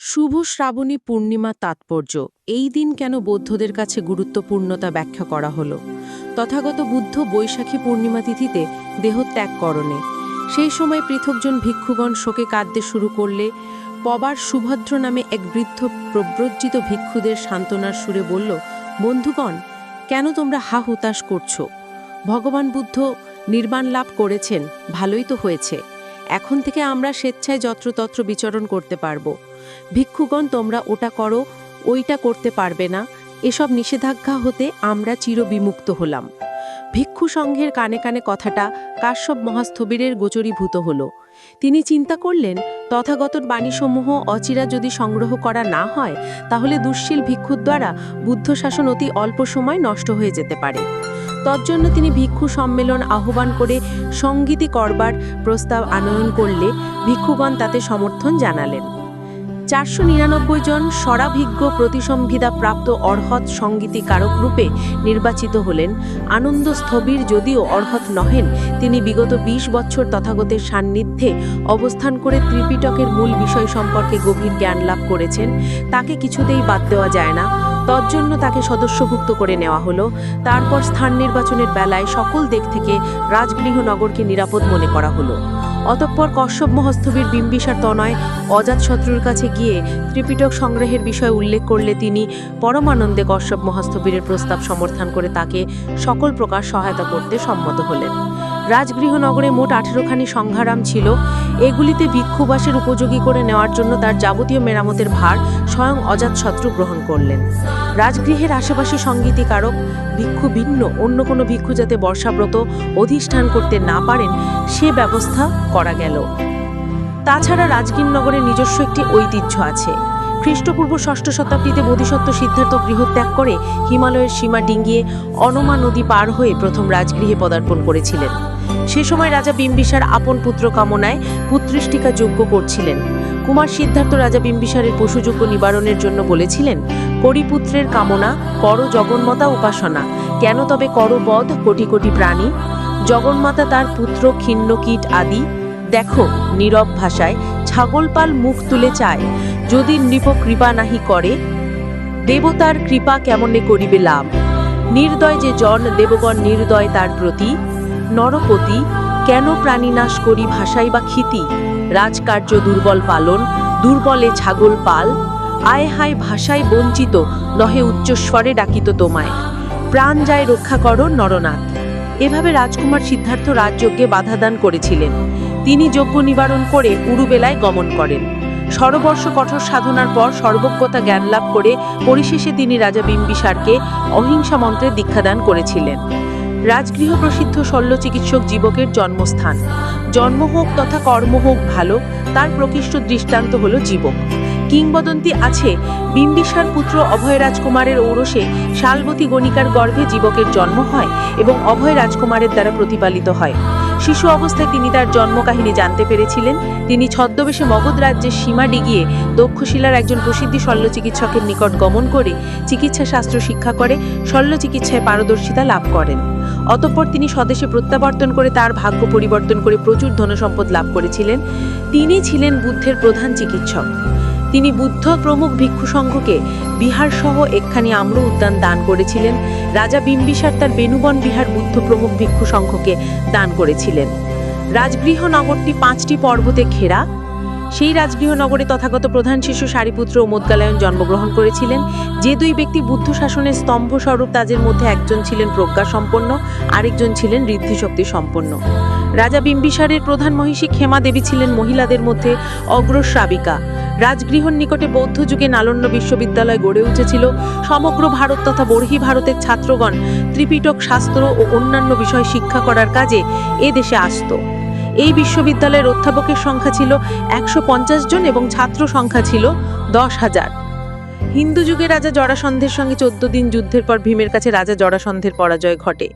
শুভ শ্রাবণী পূর্ণিমা তাৎপর্য। এই দিন কেন বৌদ্ধদের কাছে গুরুত্বপূর্ণতা ব্যাখ্যা করা হলো? তথাগত বুদ্ধ বৈশাখী পূর্ণিমা তিথিতে দেহত্যাগ করণে। সেই সময় পৃথকজন ভিক্ষুগণ শোকে কাঁদতে শুরু করলে পবার সুভদ্র নামে এক বৃদ্ধ প্রব্রজ্জিত ভিক্ষুদের সান্ত্বনার সুরে বলল, বন্ধুগণ, কেন তোমরা হা হুতাশ করছ? ভগবান বুদ্ধ নির্বাণ লাভ করেছেন, ভালোই তো হয়েছে। এখন থেকে আমরা স্বেচ্ছায় যত্রতত্র বিচরণ করতে পারব। ভিক্ষুগণ, তোমরা ওটা করো, ওইটা করতে পারবে না। এসব নিষেধাজ্ঞা হতে আমরা চিরবিমুক্ত হলাম। ভিক্ষু সংঘের কানে কানে কথাটা কাশ্যপ মহাস্থবিরের গোচরীভূত হল। তিনি চিন্তা করলেন তথাগতর বাণীসমূহ অচিরা যদি সংগ্রহ করা না হয়, তাহলে দুশ্শীল ভিক্ষুর দ্বারা বুদ্ধ শাসন অতি অল্প সময় নষ্ট হয়ে যেতে পারে। তজ্জন্য তিনি ভিক্ষু সম্মেলন আহ্বান করে সঙ্গীতি করবার প্রস্তাব আনয়ন করলে ভিক্ষুগণ তাতে সমর্থন জানালেন। চারশো নিরানব্বই জন স্বরাভিজ্ঞ প্রতিসংবিধা প্রাপ্ত অর্হৎ সঙ্গীতিকারক রূপে নির্বাচিত হলেন। আনন্দ স্থবির যদিও অর্হৎ নহেন, তিনি বিগত ২০ বছর তথাগতের সান্নিধ্যে অবস্থান করে ত্রিপিটকের মূল বিষয় সম্পর্কে গভীর জ্ঞান লাভ করেছেন। তাকে কিছুতেই বাদ দেওয়া যায় না। তজ্জন্য তাকে সদস্যভুক্ত করে নেওয়া হলো। তারপর স্থান নির্বাচনের বেলায় সকল দিক থেকে রাজগৃহনগরকে নিরাপদ মনে করা হলো। অতঃপর কশ্যপ মহস্তবীর বিম্বিসার তনয় অজাতশত্রুর কাছে গিয়ে ত্রিপিটক সংগ্রহের বিষয় উল্লেখ করলে তিনি পরমানন্দে কশ্যপ মহস্তবীরের প্রস্তাব সমর্থন করে তাকে সকল প্রকার সহায়তা করতে সম্মত হলেন। রাজগৃহনগরে মোট আঠেরোখানি সংঘারাম ছিল। এগুলিতে ভিক্ষুবাসের উপযোগী করে নেওয়ার জন্য তার যাবতীয় মেরামতের ভার স্বয়ং অজাতশত্রু গ্রহণ করলেন। রাজগৃহের আশেপাশে সঙ্গীতিকারক, ভিক্ষু ভিন্ন, অন্য কোনো ভিক্ষু যাতে বর্ষাব্রত অধিষ্ঠান করতে না পারেন, সে ব্যবস্থা করা গেল। তাছাড়া রাজগীরনগরের নিজস্ব একটি ঐতিহ্য আছে। খ্রিস্টপূর্ব ষষ্ঠ শতাব্দীতে বোধিসত্ত্ব সিদ্ধার্থ গৃহত্যাগ করে হিমালয়ের সীমা ডিঙ্গিয়ে অনমা নদী পার হয়ে প্রথম রাজগৃহে পদার্পণ করেছিলেন। সে সময় রাজা বিম্বিসার আপন পুত্র কামনায় পুত্রিষ্টিকা যজ্ঞ করছিলেন। কুমার সিদ্ধার্থ রাজা বিম্বিসারের পশুযজ্ঞ নিবারণের জন্য বলেছিলেন করিপুত্রের কামনা, কর জগন্মাতা উপাসনা। কেন তবে কর বধ, কোটি কোটি প্রাণী? জগন্মাতা তার পুত্র খিন্ন কীট আদি। দেখো, নীরব ভাষায় ছাগলপাল মুখ তুলে চায়, যদি নৃপ কৃপা নাহি করে, দেবতার কৃপা কেমনে করিবে লাভ? নির্দয় যে জন, দেবগণ নির্দয় তার প্রতি। নরপতি, কেন প্রাণীনাশ করি ভাষাই বা ক্ষিতি? রাজকার্য দুর্বল পালন, দুর্বলে ছাগল পাল। আয় হায় ভাষায় বঞ্চিত, নহে উচ্চস্বরে ডাকিত তোমায়। প্রাণ যায় রক্ষা করো নরনাথ। এভাবে রাজকুমার সিদ্ধার্থ রাজযজ্ঞে বাধাদান করেছিলেন। তিনি যজ্ঞ নিবারণ করে উরুবেলায় গমন করেন। সরবর্ষ কঠোর সাধনার পর সর্বজ্ঞতা জ্ঞান লাভ করে পরিশেষে তিনি রাজা বিম্বিসারকে অহিংসা মন্ত্রে দীক্ষাদান করেছিলেন। রাজগৃহ প্রসিদ্ধ শল্য চিকিৎসক জীবকের জন্মস্থান। জন্ম হোক তথা কর্ম হোক ভালো, তার প্রকৃষ্ট দৃষ্টান্ত হল জীবক। কিংবদন্তি আছে বিম্বিসার পুত্র অভয় রাজকুমারের ঔরসে শালবতী গণিকার গর্ভে জীবকের জন্ম হয় এবং অভয় রাজকুমারের দ্বারা প্রতিপালিত হয়। শিশু অবস্থায় তিনি তার জন্মকাহিনী জানতে পেরেছিলেন। তিনি ছদ্মবেশে মগধ রাজ্যের সীমা ডিগিয়ে দক্ষশিলার একজন প্রসিদ্ধি শল্য চিকিৎসকের নিকট গমন করে চিকিৎসা শাস্ত্র শিক্ষা করে শল্য চিকিৎসায় পারদর্শিতা লাভ করেন। অতঃপর তিনি স্বদেশে প্রত্যাবর্তন করে তার ভাগ্য পরিবর্তন করে প্রচুর ধনসম্পদ লাভ করেছিলেন। তিনি ছিলেন বুদ্ধের প্রধান চিকিৎসক। তিনি বুদ্ধ প্রমুখ ভিক্ষু সংঘকে বিহার সহ একখানি আম্র উদ্যান দান করেছিলেন। রাজা বিম্বিসার তার বেনুবন বিহার বুদ্ধ প্রমুখ ভিক্ষু সংঘকে দান করেছিলেন। রাজগৃহ নগরটি পাঁচটি পর্বতে ঘেরা। সেই রাজগৃহ নগরে তথাগত প্রধান শিশু সারিপুত্র ও মোদগালায়ন জন্মগ্রহণ করেছিলেন। যে দুই ব্যক্তি বুদ্ধ শাসনের স্তম্ভ স্বরূপ তাদের মধ্যে একজন ছিলেন প্রজ্ঞা সম্পন্ন, আরেকজন ছিলেন ঋদ্ধিশক্তি সম্পন্ন। রাজা বিম্বিসারের প্রধান মহিষী ক্ষেমা দেবী ছিলেন মহিলাদের মধ্যে অগ্রশ্রাবিকা। রাজগৃহর নিকটে বৌদ্ধ যুগে নালন্য বিশ্ববিদ্যালয় গড়ে উঠেছিল। সমগ্র ভারত তথা বর্হি ভারতের ছাত্রগণ ত্রিপিটক শাস্ত্র ও অন্যান্য বিষয় শিক্ষা করার কাজে এ দেশে আসত। এই বিশ্ববিদ্যালয়ের অধ্যাপকের সংখ্যা ছিল একশো পঞ্চাশ জন এবং ছাত্র সংখ্যা ছিল দশ হাজার। হিন্দু যুগে রাজা জরাসন্ধের সঙ্গে চোদ্দ দিন যুদ্ধের পর ভীমের কাছে রাজা জরাসন্ধের পরাজয় ঘটে।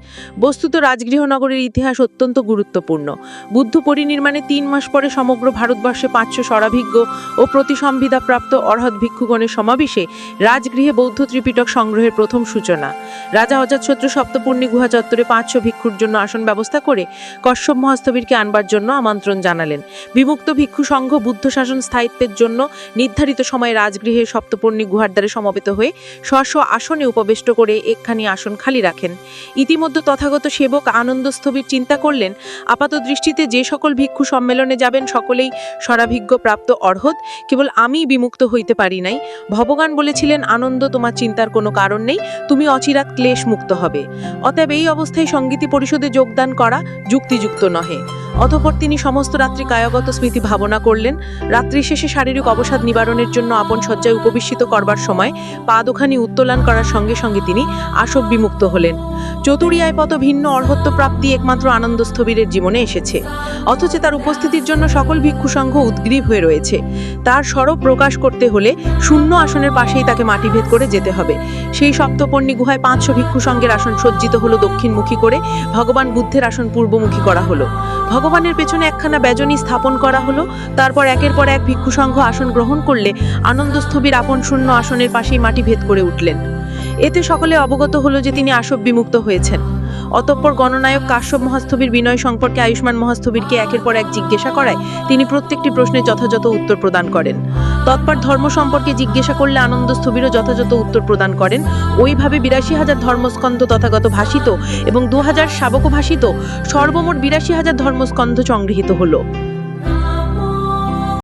বস্তুত রাজগৃহ নগরের ইতিহাস অত্যন্ত গুরুত্বপূর্ণ। বুদ্ধ পরিনির্মাণে তিন মাস পরে সমগ্র ভারতবর্ষে পাঁচশো সরাভিজ্ঞ ও প্রতিসংবিধাপ্রাপ্ত অর্হৎ ভিক্ষুগণের সমাবেশে রাজগৃহে বৌদ্ধ ত্রিপিটক সংগ্রহের প্রথম সূচনা। রাজা অজাতশত্রু সপ্তপূর্ণী গুহা চত্বরে পাঁচশো ভিক্ষুর জন্য আসন ব্যবস্থা করে কশ্যপ মহাস্তবীরকে আনবার জন্য আমন্ত্রণ জানালেন। বিমুক্ত ভিক্ষু সংঘ বুদ্ধ শাসন স্থায়িত্বের জন্য নির্ধারিত সময়ে রাজগৃহে সপ্তপর্ণী গুহার দ্বারে সমবেত হয়ে স্ব আসনে উপবেষ্ট করে একখানি আসন খালি রাখেন। ইতিমধ্যে তথাগত সেবক আনন্দস্থবির চিন্তা করলেন, আপাত দৃষ্টিতে যে সকল ভিক্ষু সম্মেলনে যাবেন সকলেই স্বরাভিজ্ঞ প্রাপ্ত অর্হত, কেবল আমিই বিমুক্ত হইতে পারি নাই। ভগবান বলেছিলেন, আনন্দ তোমার চিন্তার কোনো কারণ নেই, তুমি অচিরাত ক্লেশ মুক্ত হবে। অতএব এই অবস্থায় সঙ্গীতি পরিষদে যোগদান করা যুক্তিযুক্ত নহে। অতঃপর তিনি সমস্ত রাত্রি কায়গত স্মৃতি ভাবনা করলেন। রাত্রি শেষে শারীরিক অবসাদ নিবারণের জন্য আপন শয্যায় উপবিষ্টিত করবার সময় পা দুখানি উত্তোলন করার সঙ্গে সঙ্গে তিনি আসব বিমুক্ত হলেন। চতুরিয়ায় পত ভিন্ন অর্হত্ব প্রাপ্তি একমাত্র আনন্দস্থবিরের জীবনে এসেছে। অথচ তার উপস্থিতির জন্য সকল ভিক্ষু সংঘ উদ্গ্রীব হয়ে রয়েছে। তার স্বরূপ প্রকাশ করতে হলে শূন্য আসনের পাশেই তাকে মাটিভেদ করে যেতে হবে। সেই সপ্তপর্ণী গুহায় পাঁচশো ভিক্ষু সংঘের আসন সজ্জিত হলো দক্ষিণমুখী করে ভগবান বুদ্ধের আসন পূর্বমুখী করা হলো। ভগবানের পেছনে একখানা ব্যজনী স্থাপন করা হলো। তারপর একের পর এক ভিক্ষু সংঘ আসন গ্রহণ করলে আনন্দস্থবির আপন শূন্য আসনের পাশেই মাটি ভেদ করে উঠলেন। এতে সকলে অবগত হলো যে তিনি আসব বিমুক্ত হয়েছেন। অতঃপর গণনায়ক কাশ্যপ মহাস্থবির বিনয় সম্পর্কে আয়ুষ্মান মহাস্থবিরকে একের পর এক জিজ্ঞাসা করায় তিনি প্রত্যেকটি প্রশ্নের যথাযথ উত্তর প্রদান করেন। তৎপর ধর্ম সম্পর্কে জিজ্ঞাসা করলে আনন্দ স্থবিরও যথাযথ উত্তর প্রদান করেন। ওইভাবে বিরাশি হাজার ধর্মস্কন্ধ তথাগত ভাষিত এবং দু হাজার শাবক ভাষিত সর্বমোট বিরাশি হাজার ধর্মস্কন্ধ সংগৃহীত হলো।